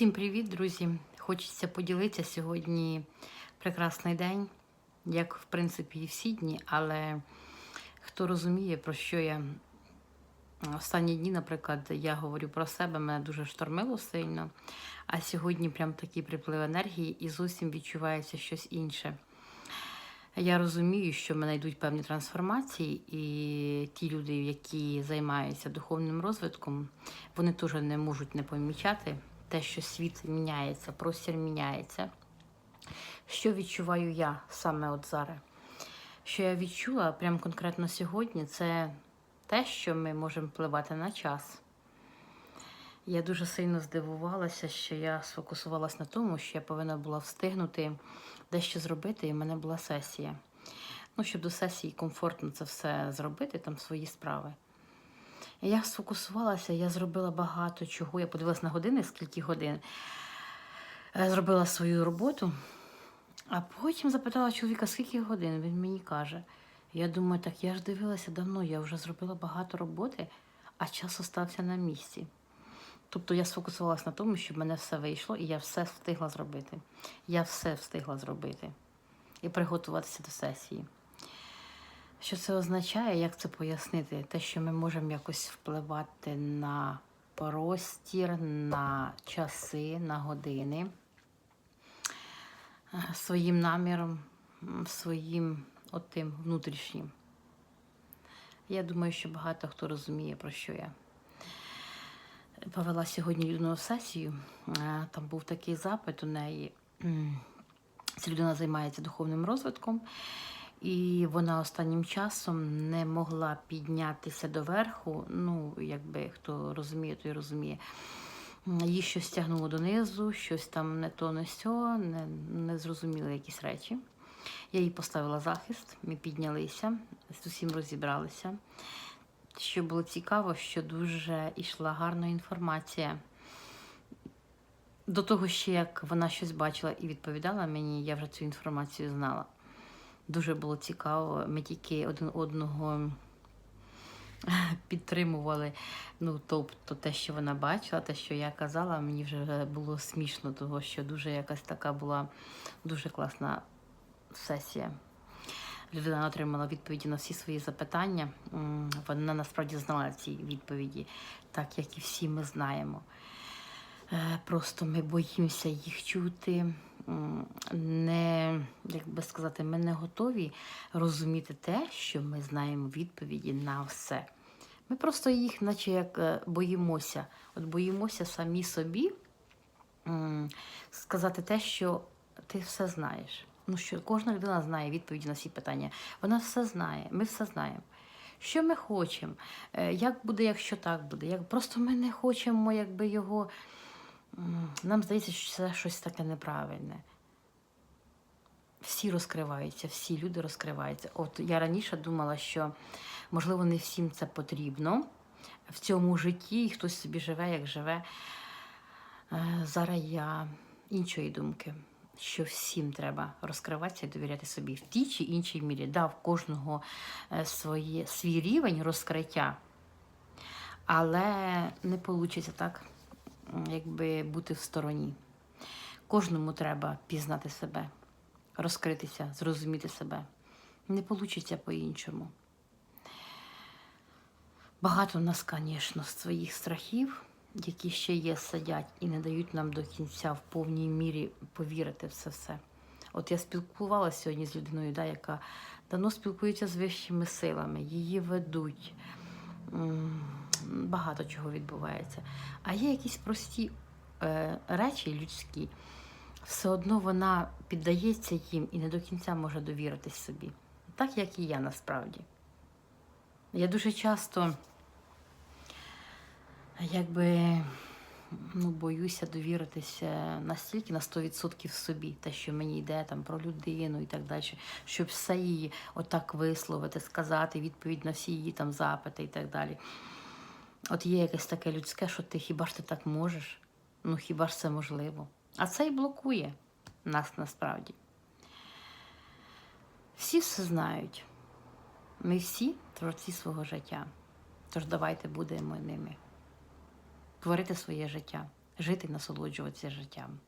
Всім привіт, друзі! Хочеться поділитися сьогодні прекрасний день, як в принципі і всі дні, але хто розуміє, про що я останні дні, наприклад, я говорю про себе, мене дуже штормило сильно. А сьогодні прям такий приплив енергії і зовсім відчувається щось інше. Я розумію, що в мене йдуть певні трансформації, і ті люди, які займаються духовним розвитком, вони теж не можуть не помічати те, що світ міняється, простір міняється. Що відчуваю я саме от зараз? Що я відчула прямо конкретно сьогодні, це те, що ми можемо впливати на час. Я дуже сильно здивувалася, що я сфокусувалася на тому, що я повинна була встигнути дещо зробити, і в мене була сесія. Ну, щоб до сесії комфортно це все зробити, там свої справи. Я сфокусувалася, я зробила багато чого. Я подивилася на години, скільки годин. Е, Зробила свою роботу, а потім запитала чоловіка, скільки годин. Він мені каже. Я думаю, так я ж дивилася давно, я вже зробила багато роботи, а час остався на місці. Тобто я сфокусувалася на тому, щоб мене все вийшло, і я все встигла зробити. Я все встигла зробити і приготуватися до сесії. Що це означає, як це пояснити? Те, що ми можемо якось впливати на простір, на часи, на години е, своїм наміром, своїм отим внутрішнім. Я думаю, що багато хто розуміє, про що я. Повела сьогодні людину сесію. Е, Там був такий запит у неї. Ця людина займається духовним розвитком, і вона останнім часом не могла піднятися доверху. Ну, якби хто розуміє, той розуміє. Її щось тягнуло донизу, щось там не то, не сьо, не, не зрозуміли якісь речі. Я їй поставила захист, ми піднялися, з усім розібралися. Що було цікаво, що дуже йшла гарна інформація. До того ще, як вона щось бачила і відповідала мені, я вже цю інформацію знала. Дуже було цікаво. Ми тільки один одного підтримували. Ну, тобто те, що вона бачила, те, що я казала, мені вже було смішно, того що дуже якась така була дуже класна сесія. Людина отримала відповіді на всі свої запитання. Вона насправді знала ці відповіді, так як і всі ми знаємо. Е, Просто ми боїмося їх чути. Не, як би сказати, ми не готові розуміти те, що ми знаємо відповіді на все. Ми просто їх, наче як е, боїмося. От боїмося самі собі сказати те, що ти все знаєш. Ну що кожна людина знає відповіді на всі питання. Вона все знає, ми все знаємо. Що ми хочемо, е, як буде, якщо так буде. Як... Просто ми не хочемо, якби його. Нам здається, що це щось таке неправильне. Всі розкриваються, всі люди розкриваються. От я раніше думала, що можливо не всім це потрібно в цьому житті, і хтось собі живе, як живе. Е, Зараз я іншої думки, що всім треба розкриватися і довіряти собі в тій чи іншій мірі. Да, в кожного е, своє, свій рівень розкриття, але не вийде так, якби бути в стороні. Кожному треба пізнати себе, розкритися, зрозуміти себе. Не вийде по-іншому. Багато в нас, звісно, своїх страхів, які ще є, сидять і не дають нам до кінця в повній мірі повірити в це все. От я спілкувалася сьогодні з людиною, да, яка давно спілкується з вищими силами, її ведуть. Багато чого відбувається. А є якісь прості е, речі людські, все одно вона піддається їм і не до кінця може довіритись собі. Так як і я насправді. Я дуже часто якби ну, боюся довіритися настільки на 100% собі, те, що мені йде там про людину і так далі, щоб все її отак висловити, сказати, відповідь на всі її там запити і так далі. От є якесь таке людське, що ти хіба ж ти так можеш? Ну хіба ж це можливо? А це і блокує нас насправді. Всі все знають. Ми всі творці свого життя. Тож давайте будемо ними. Творити своє життя, жити і насолоджуватися життям.